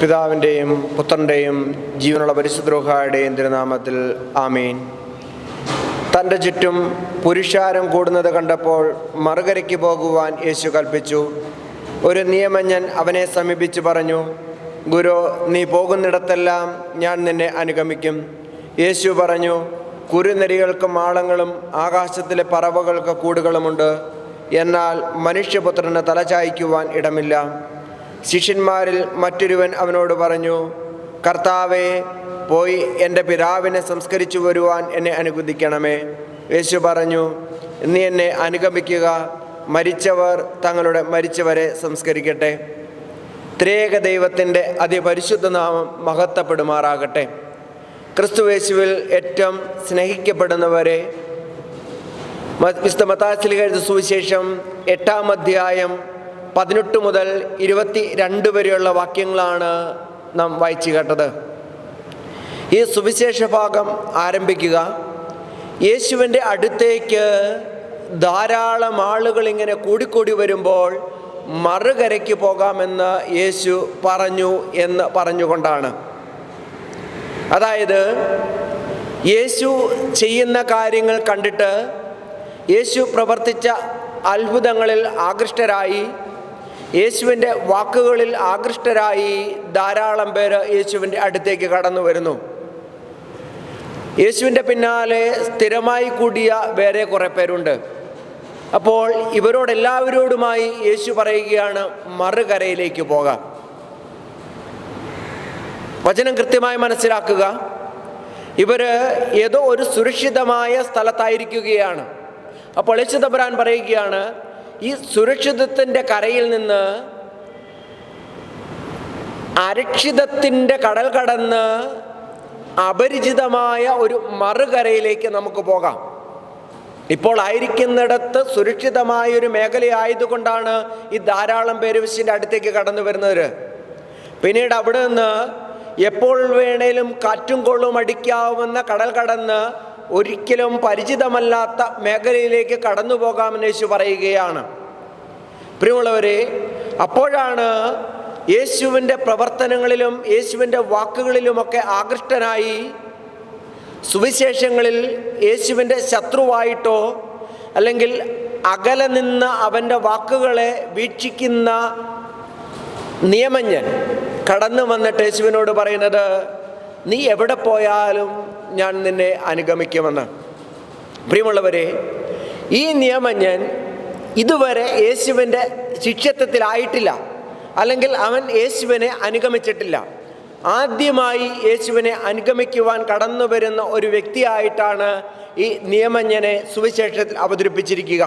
പിതാവിന്റെയും പുത്രന്റെയും ജീവനുള്ള പരിശുദ്രോഹായുടെയും തിരുനാമത്തിൽ ആമീൻ. തന്റെ ചുറ്റും പുരുഷാരം കൂടുന്നത് കണ്ടപ്പോൾ മറുകരയ്ക്ക് പോകുവാൻ യേശു കൽപ്പിച്ചു. ഒരു നിയമജ്ഞൻ അവനെ സമീപിച്ചു പറഞ്ഞു ഗുരു നീ പോകുന്നിടത്തെല്ലാം ഞാൻ നിന്നെ അനുഗമിക്കും. യേശു പറഞ്ഞു കുരുനരികൾക്കും ആളങ്ങളും ആകാശത്തിലെ പറവകൾക്ക് കൂടുകളുമുണ്ട്. എന്നാൽ മനുഷ്യപുത്രന് തലചായ്ക്കുവാൻ ഇടമില്ല. ശിഷ്യന്മാരിൽ മറ്റൊരുവൻ അവനോട് പറഞ്ഞു കർത്താവെ പോയി എന്റെ പിതാവിനെ സംസ്കരിച്ചു വരുവാൻ എന്നെ അനുവദിക്കണമേ യേശു പറഞ്ഞു നീ എന്നെ അനുഗമിക്കുക മരിച്ചവർ തങ്ങളുടെ മരിച്ചവരെ സംസ്കരിക്കട്ടെ. ത്രേക ദൈവത്തിന്റെ അതിപരിശുദ്ധ നാമം മഹത്വപ്പെടുമാറാകട്ടെ. ക്രിസ്തുവേശുവിൽ ഏറ്റവും സ്നേഹിക്കപ്പെടുന്നവരെ വിശുദ്ധ എഴുതിയ സുവിശേഷം എട്ടാം അധ്യായം പതിനെട്ട് മുതൽ ഇരുപത്തി രണ്ട് വരെയുള്ള വാക്യങ്ങളാണ് നാം വായിച്ചു കേട്ടത്. ഈ സുവിശേഷ ഭാഗം ആരംഭിക്കുക. യേശുവിന്റെ അടുത്തേക്ക് ധാരാളം ആളുകൾ ഇങ്ങനെ കൂടിക്കൂടി വരുമ്പോൾ മറുകരയ്ക്ക് പോകാമെന്ന് യേശു പറഞ്ഞു എന്ന് പറഞ്ഞുകൊണ്ടാണ്. അതായത് യേശു ചെയ്യുന്ന കാര്യങ്ങൾ കണ്ടിട്ട് യേശു പ്രവർത്തിച്ച അത്ഭുതങ്ങളിൽ ആകൃഷ്ടരായി യേശുവിന്റെ വാക്കുകളിൽ ആകൃഷ്ടരായി ധാരാളം പേര് യേശുവിന്റെ അടുത്തേക്ക് കടന്നു വരുന്നു. യേശുവിന്റെ പിന്നാലെ സ്ഥിരമായി കൂടിയ വേറെ കുറേ പേരുണ്ട്. അപ്പോൾ ഇവരോടെല്ലാവരോടുമായി യേശു പറയുകയാണ് മറുകരയിലേക്ക് പോകാം. വചനം കൃത്യമായി മനസ്സിലാക്കുക. ഇവർ ഏതോ ഒരു സുരക്ഷിതമായ സ്ഥലത്തായിരിക്കുകയാണ്. അപ്പോൾ യേശു തമ്പുരാൻ പറയുകയാണ് ഈ സുരക്ഷിതത്തിന്റെ കരയിൽ നിന്ന് അരക്ഷിതത്തിന്റെ കടൽ കടന്ന് അപരിചിതമായ ഒരു മറുകരയിലേക്ക് നമുക്ക് പോകാം. ഇപ്പോൾ ആയിരിക്കുന്നിടത്ത് സുരക്ഷിതമായ ഒരു മേഖലയായതുകൊണ്ടാണ് ഈ ധാരാളം പേര് വിശിന്റെ അടുത്തേക്ക് കടന്നു വരുന്നത്. പിന്നീട് അവിടെ നിന്ന് എപ്പോൾ വേണേലും കാറ്റും കൊള്ളും അടിക്കാവുന്ന കടൽ കടന്ന് ഒരിക്കലും പരിചിതമല്ലാത്ത മേഖലയിലേക്ക് കടന്നു പോകാമെന്ന് യേശു പറയുകയാണ്. പ്രിയമുള്ളവരെ അപ്പോഴാണ് യേശുവിന്റെ പ്രവർത്തനങ്ങളിലും യേശുവിന്റെ വാക്കുകളിലുമൊക്കെ ആകൃഷ്ടനായി സുവിശേഷങ്ങളിൽ യേശുവിന്റെ ശത്രുവായിട്ടോ അല്ലെങ്കിൽ അകലെ നിന്ന് അവന്റെ വാക്കുകളെ വീക്ഷിക്കുന്ന നിയമജ്ഞൻ കടന്നു വന്നിട്ട് യേശുവിനോട് പറയുന്നത് നീ എവിടെ പോയാലും ഞാൻ നിന്നെ അനുഗമിക്കുമെന്ന്. പ്രിയമുള്ളവരെ ഈ നിയമം ഞാൻ ഇതുവരെ യേശുവിന്റെ ശിക്ഷത്വത്തിലായിട്ടില്ല അല്ലെങ്കിൽ അവൻ യേശുവിനെ അനുഗമിച്ചിട്ടില്ല. ആദ്യമായി യേശുവിനെ അനുഗമിക്കുവാൻ കടന്നു വരുന്ന ഒരു വ്യക്തിയായിട്ടാണ് ഈ നിയമജ്ഞനെ സുവിശേഷത്തിൽ അവതരിപ്പിച്ചിരിക്കുക.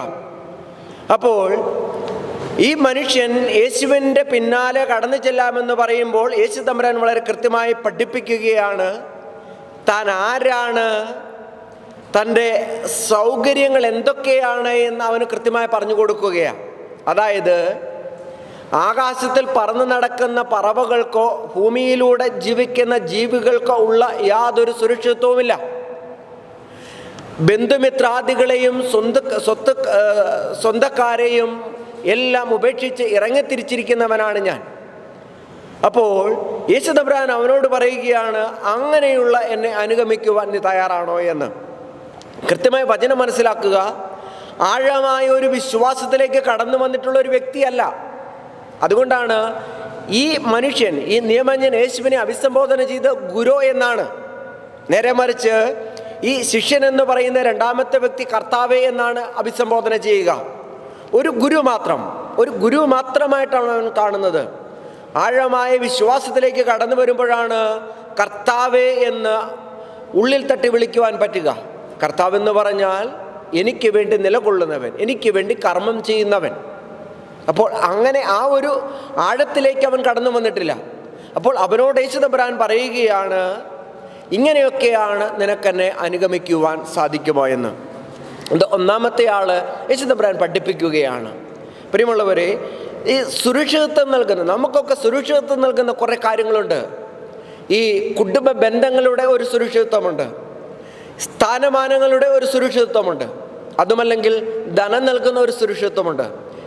അപ്പോൾ ഈ മനുഷ്യൻ യേശുവിന്റെ പിന്നാലെ കടന്നു ചെല്ലാമെന്ന് പറയുമ്പോൾ യേശു തമ്പുരാൻ വളരെ കൃത്യമായി പഠിപ്പിക്കുകയാണ് താൻ ആരാണ്? തന്റെ സൗകര്യങ്ങൾ എന്തൊക്കെയാണ്? എന്ന് അവന് കൃത്യമായി പറഞ്ഞു കൊടുക്കുകയാണ് അതായത് ആകാശത്തിൽ പറന്നു നടക്കുന്ന പറവകൾക്കോ ഭൂമിയിലൂടെ ജീവിക്കുന്ന ജീവികൾക്കോ ഉള്ള യാതൊരു സുരക്ഷിതത്വവുമില്ല. ബന്ധുമിത്രാദികളെയും സ്വന്ത സ്വത്ത് സ്വന്തക്കാരെയും എല്ലാം ഉപേക്ഷിച്ച് ഇറങ്ങിത്തിരിച്ചിരിക്കുന്നവനാണ് ഞാൻ. അപ്പോൾ യേശുദബ്രാൻ അവനോട് പറയുകയാണ് അങ്ങനെയുള്ള എന്നെ അനുഗമിക്കുവാൻ നീ തയ്യാറാണോ എന്ന്? കൃത്യമായി വചനം മനസ്സിലാക്കുക. ആഴമായ ഒരു വിശ്വാസത്തിലേക്ക് കടന്നു വന്നിട്ടുള്ള ഒരു വ്യക്തിയല്ല. അതുകൊണ്ടാണ് ഈ മനുഷ്യൻ ഈ നിയമജ്ഞൻ യേശുവിനെ അഭിസംബോധന ചെയ്ത് ഗുരു എന്നാണ്. നേരെ മറിച്ച് ഈ ശിഷ്യൻ എന്ന് പറയുന്ന രണ്ടാമത്തെ വ്യക്തി കർത്താവേ എന്നാണ് അഭിസംബോധന ചെയ്യുക. ഒരു ഗുരു മാത്രം ഒരു ഗുരു മാത്രമായിട്ടാണ് അവൻ കാണുന്നത്. ആഴമായ വിശ്വാസത്തിലേക്ക് കടന്നു വരുമ്പോഴാണ് കർത്താവേ എന്ന് ഉള്ളിൽ തട്ടി വിളിക്കുവാൻ പറ്റുക. കർത്താവ് എന്ന് പറഞ്ഞാൽ എനിക്ക് വേണ്ടി നിലകൊള്ളുന്നവൻ എനിക്ക് വേണ്ടി കർമ്മം ചെയ്യുന്നവൻ. അപ്പോൾ അങ്ങനെ ആ ഒരു ആഴത്തിലേക്ക് അവൻ കടന്നു വന്നിട്ടില്ല. അപ്പോൾ അവനോട് യേശുദബ്രാൻ പറയുകയാണ് ഇങ്ങനെയൊക്കെയാണ് നിനക്കെന്നെ അനുഗമിക്കുവാൻ സാധിക്കുമോ എന്ന്? ഒന്നാമത്തെ ആൾ യേശുദബ്രാൻ പഠിപ്പിക്കുകയാണ്. പ്രിയമുള്ളവരെ ഈ സുരക്ഷിതത്വം നൽകുന്ന നമുക്കൊക്കെ സുരക്ഷിതത്വം നൽകുന്ന കുറേ കാര്യങ്ങളുണ്ട്. ഈ കുടുംബ ബന്ധങ്ങളുടെ ഒരു സുരക്ഷിതത്വമുണ്ട്. സ്ഥാനമാനങ്ങളുടെ ഒരു സുരക്ഷിതത്വമുണ്ട്. അതുമല്ലെങ്കിൽ ധനം നൽകുന്ന ഒരു സുരക്ഷിതത്വമുണ്ട്.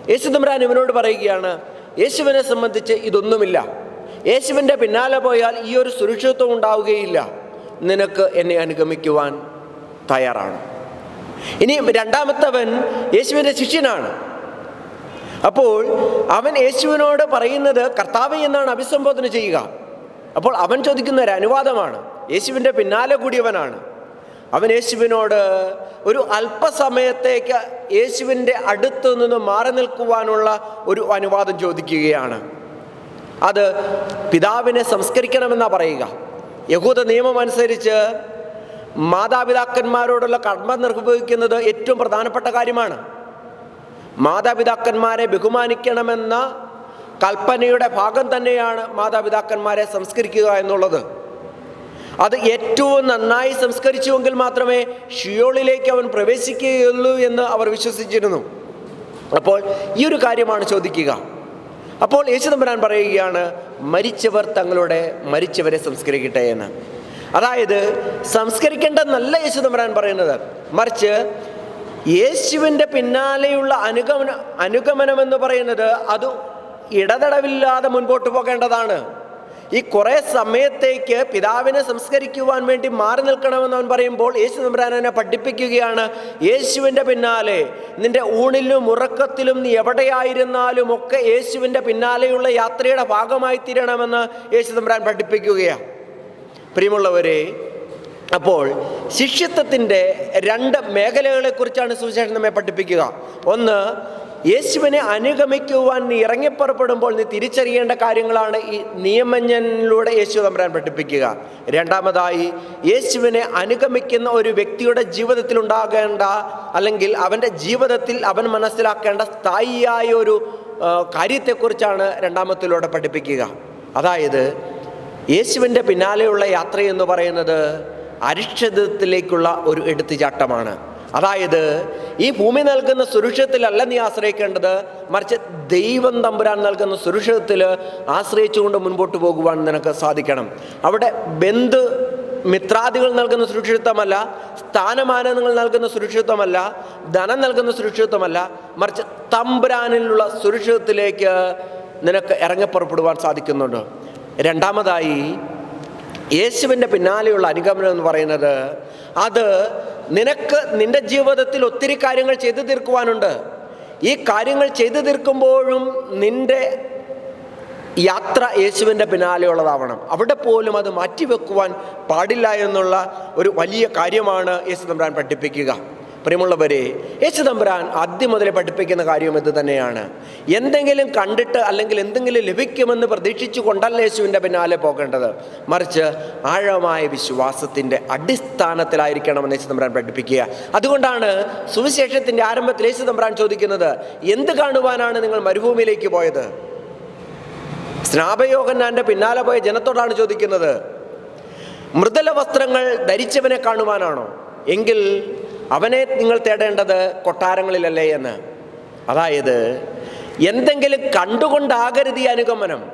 യേശു ഇവനോട് പറയുകയാണ് യേശുവിനെ സംബന്ധിച്ച് ഇതൊന്നുമില്ല. യേശുവിന്റെ പിന്നാലെ പോയാൽ ഈ ഒരു സുരക്ഷിതത്വം ഉണ്ടാവുകയില്ല. നിനക്ക് എന്നെ അനുഗമിക്കുവാൻ തയ്യാറാണ്. ഇനി രണ്ടാമത്തവൻ യേശുവിന്റെ ശിഷ്യനാണ്. അപ്പോൾ അവൻ യേശുവിനോട് പറയുന്നത് കർത്താവ് എന്നാണ് അഭിസംബോധന ചെയ്യുക. അപ്പോൾ അവൻ ചോദിക്കുന്ന ഒരു അനുവാദമാണ്. യേശുവിന്റെ പിന്നാലെ കൂടിയവനാണ്. അവൻ യേശുവിനോട് ഒരു അല്പസമയത്തേക്ക് യേശുവിന്റെ അടുത്ത് നിന്ന് മാറി നിൽക്കുവാനുള്ള ഒരു അനുവാദം ചോദിക്കുകയാണ്. അത് പിതാവിനെ സംസ്കരിക്കണമെന്നാണ് പറയുക. യഹൂദ നിയമം അനുസരിച്ച് മാതാപിതാക്കന്മാരോടുള്ള കർമ്മം നിർവഹിക്കുന്നത് ഏറ്റവും പ്രധാനപ്പെട്ട കാര്യമാണ്. മാതാപിതാക്കന്മാരെ ബഹുമാനിക്കണമെന്ന കൽപ്പനയുടെ ഭാഗം തന്നെയാണ് മാതാപിതാക്കന്മാരെ സംസ്കരിക്കുക എന്നുള്ളത്. അത് ഏറ്റവും നന്നായി സംസ്കരിച്ചുവെങ്കിൽ മാത്രമേ ഷിയോളിലേക്ക് അവൻ പ്രവേശിക്കുകയുള്ളൂ എന്ന് അവർ വിശ്വസിച്ചിരുന്നു. അപ്പോൾ ഈ ഒരു കാര്യമാണ് ചോദിക്കുക. അപ്പോൾ യേശുദമ്പരാൻ പറയുകയാണ് മരിച്ചവർ തങ്ങളുടെ മരിച്ചവരെ സംസ്കരിക്കട്ടെ എന്ന്. അതായത് സംസ്കരിക്കേണ്ടതെന്നല്ല യേശു തമ്പുരാൻ പറയുന്നത് മറിച്ച് യേശുവിന്റെ പിന്നാലെയുള്ള അനുഗമന അനുഗമനം എന്ന് പറയുന്നത് അത് ഇടതടവില്ലാതെ മുൻപോട്ട് പോകേണ്ടതാണ്. ഈ കുറേ സമയത്തേക്ക് പിതാവിനെ സംസ്കരിക്കുവാൻ വേണ്ടി മാറി നിൽക്കണമെന്ന് അവൻ പറയുമ്പോൾ യേശു തമ്പുരാനെ പഠിപ്പിക്കുകയാണ് യേശുവിന്റെ പിന്നാലെ നിന്റെ ഊണിലും ഉറക്കത്തിലും നീ എവിടെയായിരുന്നാലും ഒക്കെ യേശുവിന്റെ പിന്നാലെയുള്ള യാത്രയുടെ ഭാഗമായി തീരണമെന്ന് യേശു തമ്പുരാൻ പഠിപ്പിക്കുകയാണ്. പ്രിയമുള്ളവരെ അപ്പോൾ ശിഷ്യത്വത്തിന്റെ രണ്ട് മേഖലകളെക്കുറിച്ചാണ് സുവിശേഷം നമ്മെ പഠിപ്പിക്കുക. ഒന്ന് യേശുവിനെ അനുഗമിക്കുവാൻ നീ ഇറങ്ങിപ്പുറപ്പെടുമ്പോൾ നീ തിരിച്ചറിയേണ്ട കാര്യങ്ങളാണ് ഈ നിയമജ്ഞനിലൂടെ യേശു തമ്പുരാൻ പഠിപ്പിക്കുക. രണ്ടാമതായി യേശുവിനെ അനുഗമിക്കുന്ന ഒരു വ്യക്തിയുടെ ജീവിതത്തിൽ ഉണ്ടാകേണ്ട അല്ലെങ്കിൽ അവന്റെ ജീവിതത്തിൽ അവൻ മനസ്സിലാക്കേണ്ട സ്ഥായിയായ ഒരു കാര്യത്തെക്കുറിച്ചാണ് രണ്ടാമത്തിലൂടെ പഠിപ്പിക്കുക. അതായത് യേശുവിന്റെ പിന്നാലെയുള്ള യാത്ര എന്ന് പറയുന്നത് അരിഷ്ടത്തിലേക്കുള്ള ഒരു എടുത്തുചാട്ടമാണ്. അതായത് ഈ ഭൂമി നൽകുന്ന സുരക്ഷിതത്തിലല്ല നീ ആശ്രയിക്കേണ്ടത് മറിച്ച് ദൈവം തമ്പുരാൻ നൽകുന്ന സുരക്ഷിതത്തിൽ ആശ്രയിച്ചുകൊണ്ട് മുൻപോട്ട് പോകുവാൻ നിനക്ക് സാധിക്കണം. അവിടെ ബന്ധു മിത്രാദികൾ നൽകുന്ന സുരക്ഷിതത്വമല്ല സ്ഥാനമാനങ്ങൾ നൽകുന്ന സുരക്ഷിതത്വമല്ല ധനം നൽകുന്ന സുരക്ഷിതത്വമല്ല മറിച്ച് തമ്പുരാനിലുള്ള സുരക്ഷിതത്തിലേക്ക് നിനക്ക് ഇറങ്ങിപ്പുറപ്പെടുവാൻ സാധിക്കുന്നുണ്ട്. രണ്ടാമതായി യേശുവിന്റെ പിന്നാലെയുള്ള അനുഗമനം എന്ന് പറയുന്നത് അത് നിനക്ക് നിന്റെ ജീവിതത്തിൽ ഒത്തിരി കാര്യങ്ങൾ ചെയ്തു തീർക്കുവാനുണ്ട്. ഈ കാര്യങ്ങൾ ചെയ്തു തീർക്കുമ്പോഴും നിന്റെ യാത്ര യേശുവിന്റെ പിന്നാലെയുള്ളതാവണം. അവിടെ പോലും അത് മാറ്റിവെക്കുവാൻ പാടില്ല എന്നുള്ള ഒരു വലിയ കാര്യമാണ് യേശു തമ്പ്രാൻ പഠിപ്പിക്കുക. പ്രിയമുള്ളവരെ യേശു തമ്പുരാൻ ആദ്യം മുതലേ പഠിപ്പിക്കുന്ന കാര്യം ഇത് തന്നെയാണ്. എന്തെങ്കിലും കണ്ടിട്ട് അല്ലെങ്കിൽ എന്തെങ്കിലും ലഭിക്കുമെന്ന് പ്രതീക്ഷിച്ചു കൊണ്ടല്ല യേശുവിന്റെ പിന്നാലെ പോകേണ്ടത്. മറിച്ച് ആഴമായ വിശ്വാസത്തിന്റെ അടിസ്ഥാനത്തിലായിരിക്കണമെന്ന് യേശു തമ്പുരാൻ പഠിപ്പിക്കുക. അതുകൊണ്ടാണ് സുവിശേഷത്തിന്റെ ആരംഭത്തിൽ യേശു തമ്പുരാൻ ചോദിക്കുന്നത് എന്ത് കാണുവാനാണ് നിങ്ങൾ മരുഭൂമിയിലേക്ക് പോയത്? സ്നാപയോഗന്നാന്റെ പിന്നാലെ പോയ ജനത്തോടാണ് ചോദിക്കുന്നത് മൃദല വസ്ത്രങ്ങൾ ധരിച്ചവനെ കാണുവാനാണോ? എങ്കിൽ അവനെ നിങ്ങൾ തേടേണ്ടത് കൊട്ടാരങ്ങളിലല്ലേ എന്ന്. അതായത് എന്തെങ്കിലും കണ്ടുകൊണ്ടാകരുത് ഈ അനുഗമനം.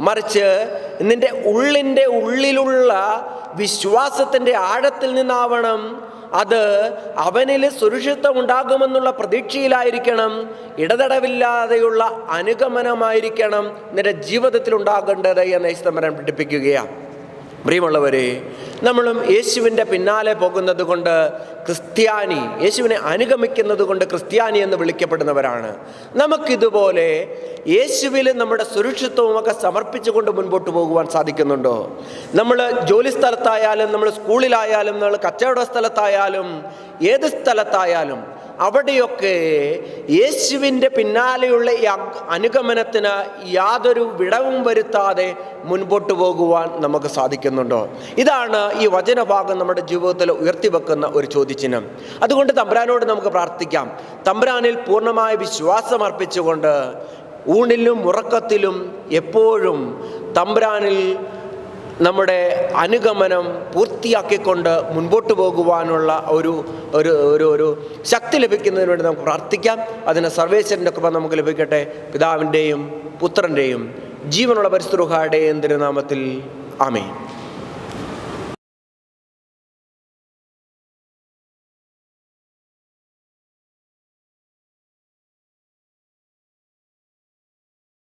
മറിച്ച് നിന്റെ ഉള്ളിന്റെ ഉള്ളിലുള്ള വിശ്വാസത്തിന്റെ ആഴത്തിൽ നിന്നാവണം. അത് അവനിൽ സുരക്ഷിത്വം ഉണ്ടാകുമെന്നുള്ള പ്രതീക്ഷയിലായിരിക്കണം. ഇടതടവില്ലാതെയുള്ള അനുഗമനമായിരിക്കണം നിന്റെ ജീവിതത്തിൽ ഉണ്ടാകേണ്ടത് എന്ന് യേശുതമ്പരൻ പഠിപ്പിക്കുകയാണ്. പ്രിയമുള്ളവരെ നമ്മളും യേശുവിന്റെ പിന്നാലെ പോകുന്നത് കൊണ്ട് ക്രിസ്ത്യാനി യേശുവിനെ അനുഗമിക്കുന്നത് കൊണ്ട് ക്രിസ്ത്യാനി എന്ന് വിളിക്കപ്പെടുന്നവരാണ്. നമുക്കിതുപോലെ യേശുവിൽ നമ്മുടെ സുരക്ഷിത്വമൊക്കെ സമർപ്പിച്ചുകൊണ്ട് മുൻപോട്ട് പോകുവാൻ സാധിക്കുന്നുണ്ടോ? നമ്മൾ ജോലി സ്ഥലത്തായാലും നമ്മൾ സ്കൂളിലായാലും നമ്മൾ കച്ചവട സ്ഥലത്തായാലും ഏത് സ്ഥലത്തായാലും അവിടെയൊക്കെ യേശുവിന്റെ പിന്നാലെയുള്ള ഈ അനുഗമനത്തിന് യാതൊരു വിടവും വരുത്താതെ മുൻപോട്ട് പോകുവാൻ നമുക്ക് സാധിക്കുന്നുണ്ടോ? ഇതാണ് ഈ വചനഭാഗം നമ്മുടെ ജീവിതത്തിൽ ഉയർത്തിവെക്കുന്ന ഒരു ചോദ്യചിഹ്നം. അതുകൊണ്ട് തമ്പ്രാനോട് നമുക്ക് പ്രാർത്ഥിക്കാം. തമ്പ്രാനിൽ പൂർണമായ വിശ്വാസം അർപ്പിച്ചുകൊണ്ട് ഊണിലും ഉറക്കത്തിലും എപ്പോഴും തമ്പുരാനിൽ നമ്മുടെ അനുഗമനം പൂർത്തിയാക്കിക്കൊണ്ട് മുൻപോട്ട് പോകുവാനുള്ള ഒരു ഒരു ഒരു ഒരു ശക്തി ലഭിക്കുന്നതിന് വേണ്ടി നമുക്ക് പ്രാർത്ഥിക്കാം. അതിന് സർവേശ്വരന്റെ കൃപ നമുക്ക് ലഭിക്കട്ടെ. പിതാവിന്റെയും പുത്രന്റെയും ജീവനുള്ള പരിസ്ഥിതിഹാരുടെയും തിരുനാമത്തിൽ. ആമേ